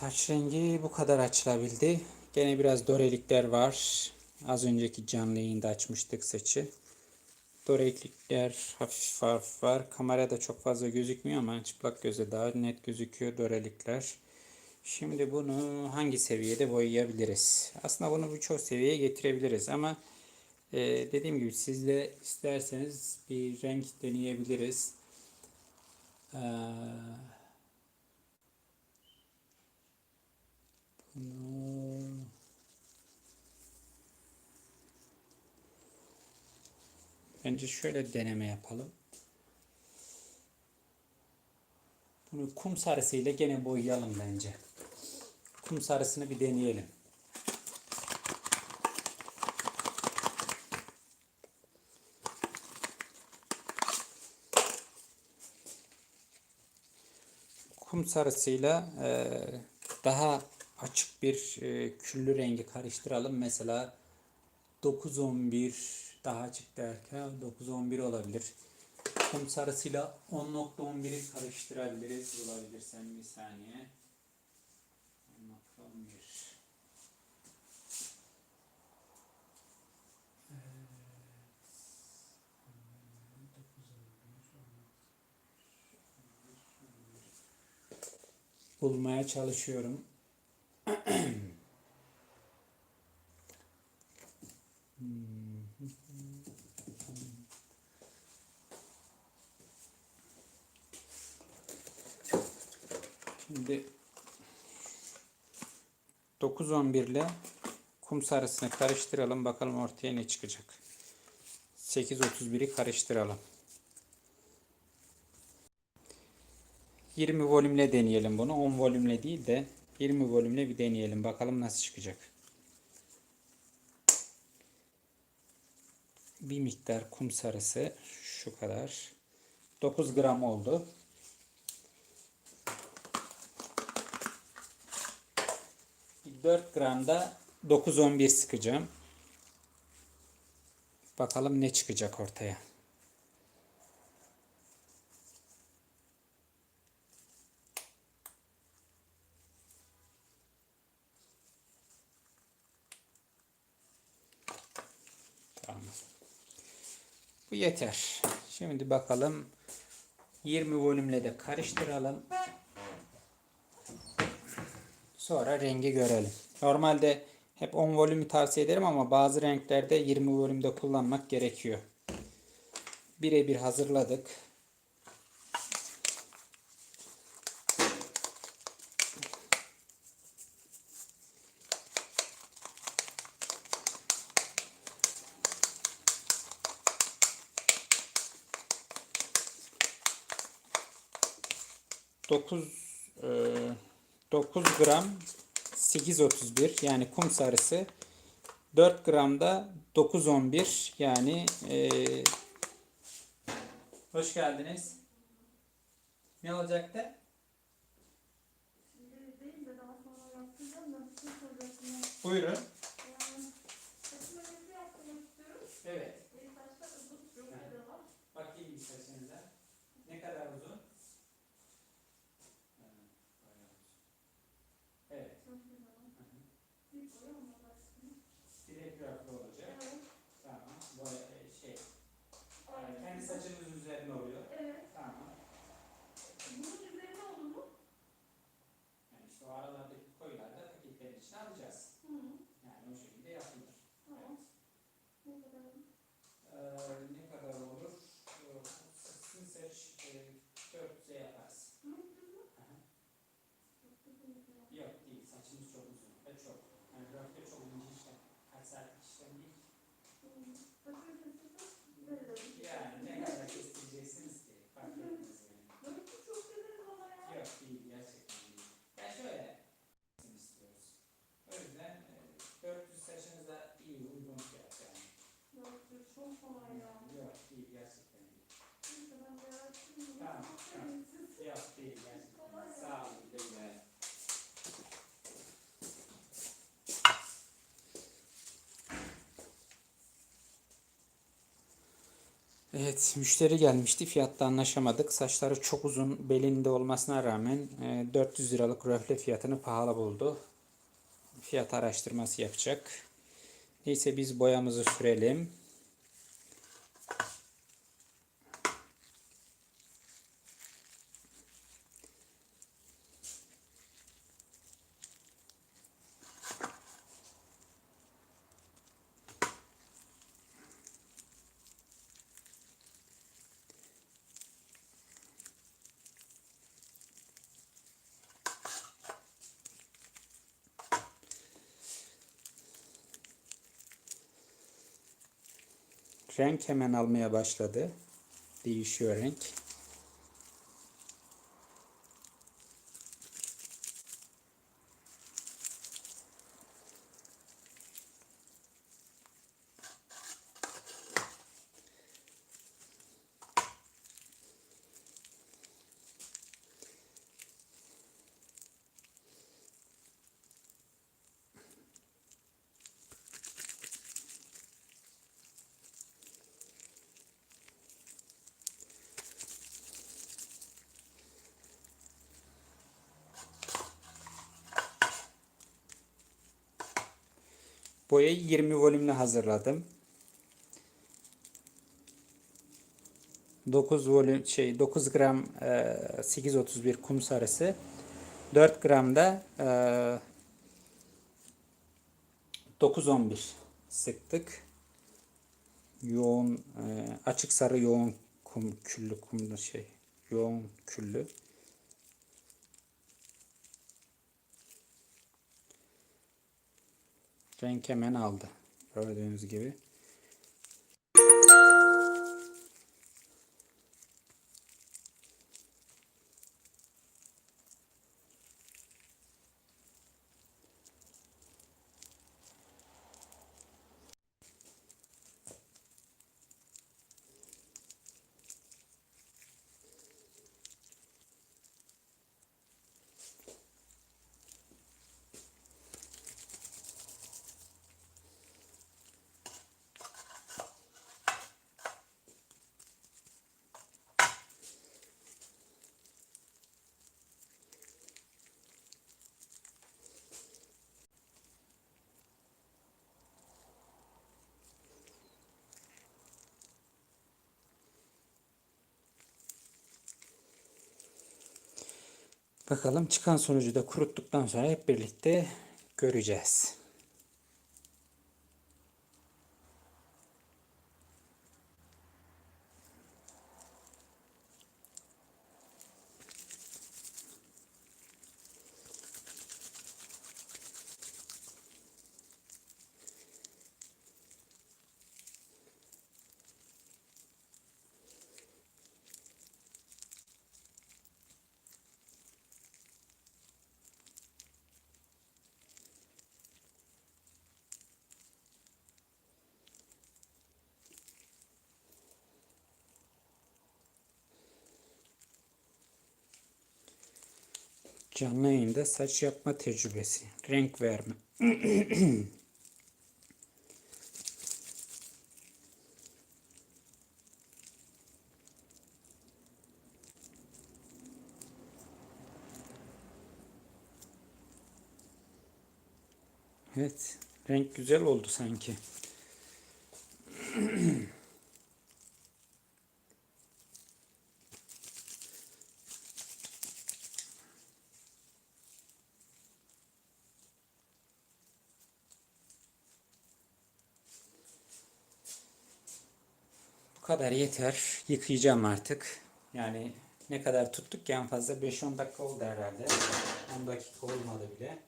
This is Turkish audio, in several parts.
Saç rengi bu kadar açılabildi. Gene biraz dorelikler var. Az önceki canlı yayında açmıştık saçı. Dorelikler hafif hafif var. Kamerada çok fazla gözükmüyor ama çıplak göze daha net gözüküyor dorelikler. Şimdi bunu hangi seviyede boyayabiliriz? Aslında bunu birçok seviyeye getirebiliriz ama e, dediğim gibi siz de isterseniz bir renk deneyebiliriz. Ee, bunu Bence şöyle deneme yapalım. Bunu kum sarısıyla gene boyayalım bence. Kum sarısını bir deneyelim. Kum sarısıyla e, daha açık bir e, küllü rengi karıştıralım. Mesela 9-11 daha açık derken 9-11 olabilir. Kum sarısıyla 10.11'i karıştırabiliriz. Bulabilirsem bir saniye. 10.11 bulmaya çalışıyorum. Şimdi 9-11 ile kum sarısını karıştıralım. Bakalım ortaya ne çıkacak. 8-31'i karıştıralım. 20 volümle deneyelim bunu. 10 volümle değil de 20 volümle bir deneyelim. Bakalım nasıl çıkacak. Bir miktar kum sarısı şu kadar. 9 gram oldu. Bir 4 gram da 9-11 sıkacağım. Bakalım ne çıkacak ortaya. Yeter. Şimdi bakalım 20 volümle de karıştıralım. Sonra rengi görelim. Normalde hep 10 volümü tavsiye ederim ama bazı renklerde 20 volümde kullanmak gerekiyor. Birebir hazırladık. Dokuz e, 9 gram 8.31 yani kum sarısı 4 gramda 9.11 yani e, hoş geldiniz. Ne olacaktı? Şimdi değil de daha sonra yaptıracağım da bir şey soracaktım ya. Buyurun. Yani saçımı renkli yaptırmak istiyorum. Evet. Benim saçlar uzun, çok Evet. da var. Bakayım bir saçınıza. Ne kadar uzun? Ha, bayağı uzun. Evet. Çok güzel var. Hı hı. Bir Has that Evet, müşteri gelmişti. Fiyatta anlaşamadık. Saçları çok uzun belinde olmasına rağmen e, 400 liralık röfle fiyatını pahalı buldu. Fiyat araştırması yapacak. Neyse biz boyamızı sürelim. Renk hemen almaya başladı. Değişiyor renk. Boyayı 20 volümle hazırladım. 9 volüm şey 9 gram e, 831 kum sarısı 4 gram da e, 911 sıktık. Yoğun e, açık sarı yoğun kum küllü kumlu şey yoğun küllü. Renk hemen aldı. Gördüğünüz gibi. Bakalım çıkan sonucu da kuruttuktan sonra hep birlikte göreceğiz. Canlı yayında saç yapma tecrübesi. Renk verme. Evet. Renk güzel oldu sanki. Kadar yeter. Yıkayacağım artık. Yani ne kadar tuttuk ki en fazla 5-10 dakika oldu herhalde. 10 dakika olmadı bile.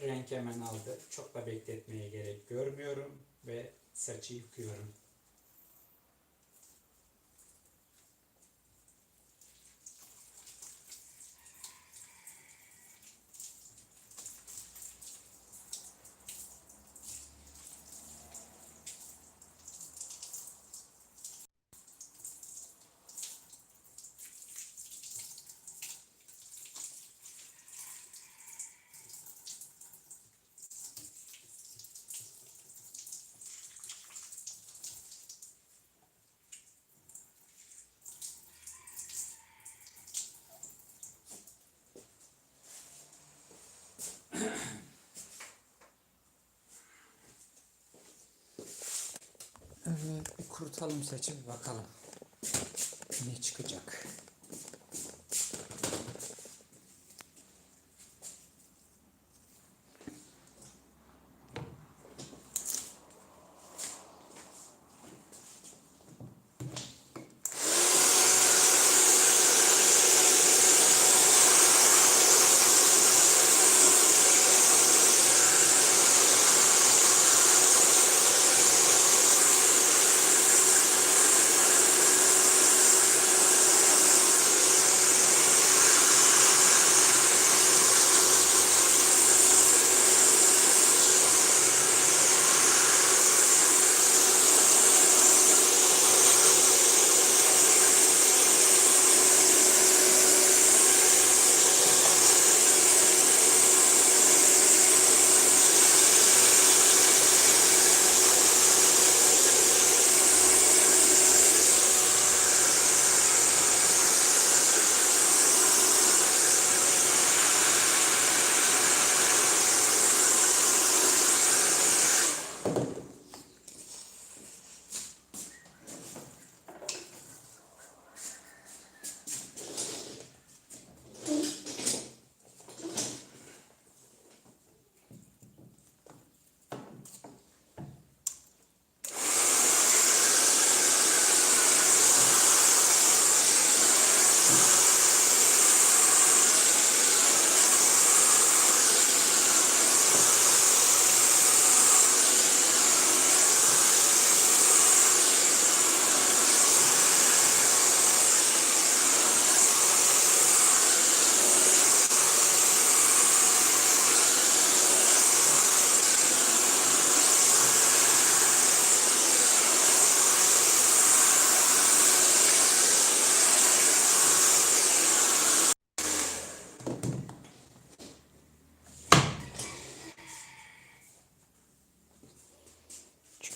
Renk hemen aldı. Çok da bekletmeye gerek görmüyorum ve saçı yıkıyorum. Bir kurutalım bir bakalım. Ne çıkacak?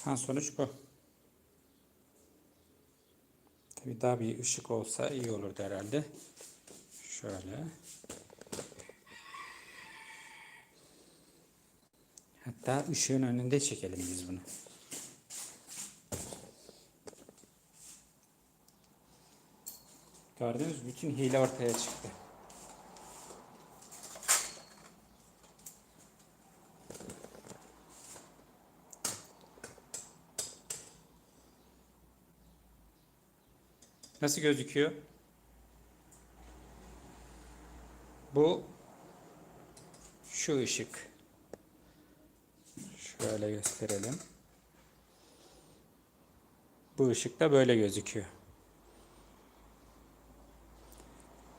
Çıkan sonuç bu. Tabii daha bir ışık olsa iyi olurdu herhalde. Şöyle. Hatta ışığın önünde çekelim biz bunu. Gördünüz bütün hile ortaya çıktı. Nasıl gözüküyor? Bu şu ışık. Şöyle gösterelim. Bu ışık da böyle gözüküyor.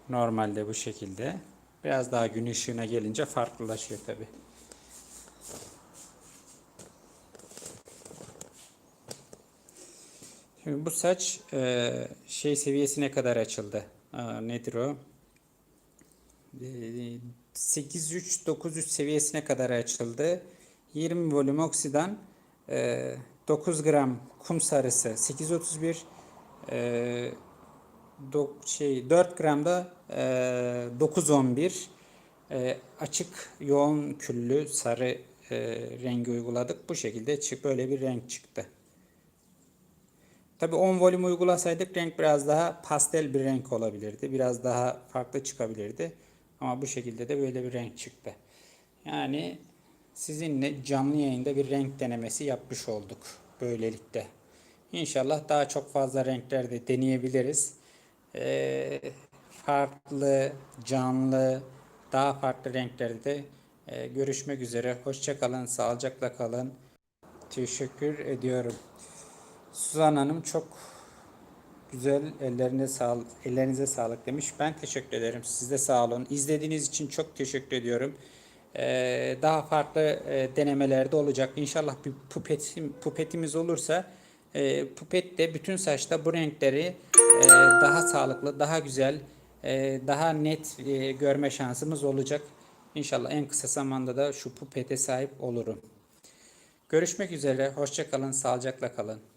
Normalde bu şekilde. Biraz daha gün ışığına gelince farklılaşıyor tabi. Şimdi bu saç e, şey seviyesine kadar açıldı. Aa, nedir o? E, 8.3-9.3 seviyesine kadar açıldı. 20 volüm oksidan, e, 9 gram kum sarısı, 8.31 e, dok, şey 4 gram da e, 9.11 e, açık yoğun küllü sarı e, rengi uyguladık. Bu şekilde çık böyle bir renk çıktı. Tabii 10 volüm uygulasaydık renk biraz daha pastel bir renk olabilirdi. Biraz daha farklı çıkabilirdi. Ama bu şekilde de böyle bir renk çıktı. Yani sizinle canlı yayında bir renk denemesi yapmış olduk böylelikle. İnşallah daha çok fazla renkler de deneyebiliriz. Ee, farklı, canlı, daha farklı renklerde de e, görüşmek üzere. Hoşçakalın, sağlıcakla kalın. Teşekkür ediyorum. Suzan Hanım çok güzel ellerine sağlık, ellerinize sağlık demiş. Ben teşekkür ederim. Siz de sağ olun. İzlediğiniz için çok teşekkür ediyorum. Ee, daha farklı e, denemelerde olacak. İnşallah bir pupetim, pupetimiz olursa e, pupet de bütün saçta bu renkleri e, daha sağlıklı, daha güzel, e, daha net e, görme şansımız olacak. İnşallah en kısa zamanda da şu pupete sahip olurum. Görüşmek üzere. Hoşça kalın, sağlıcakla kalın.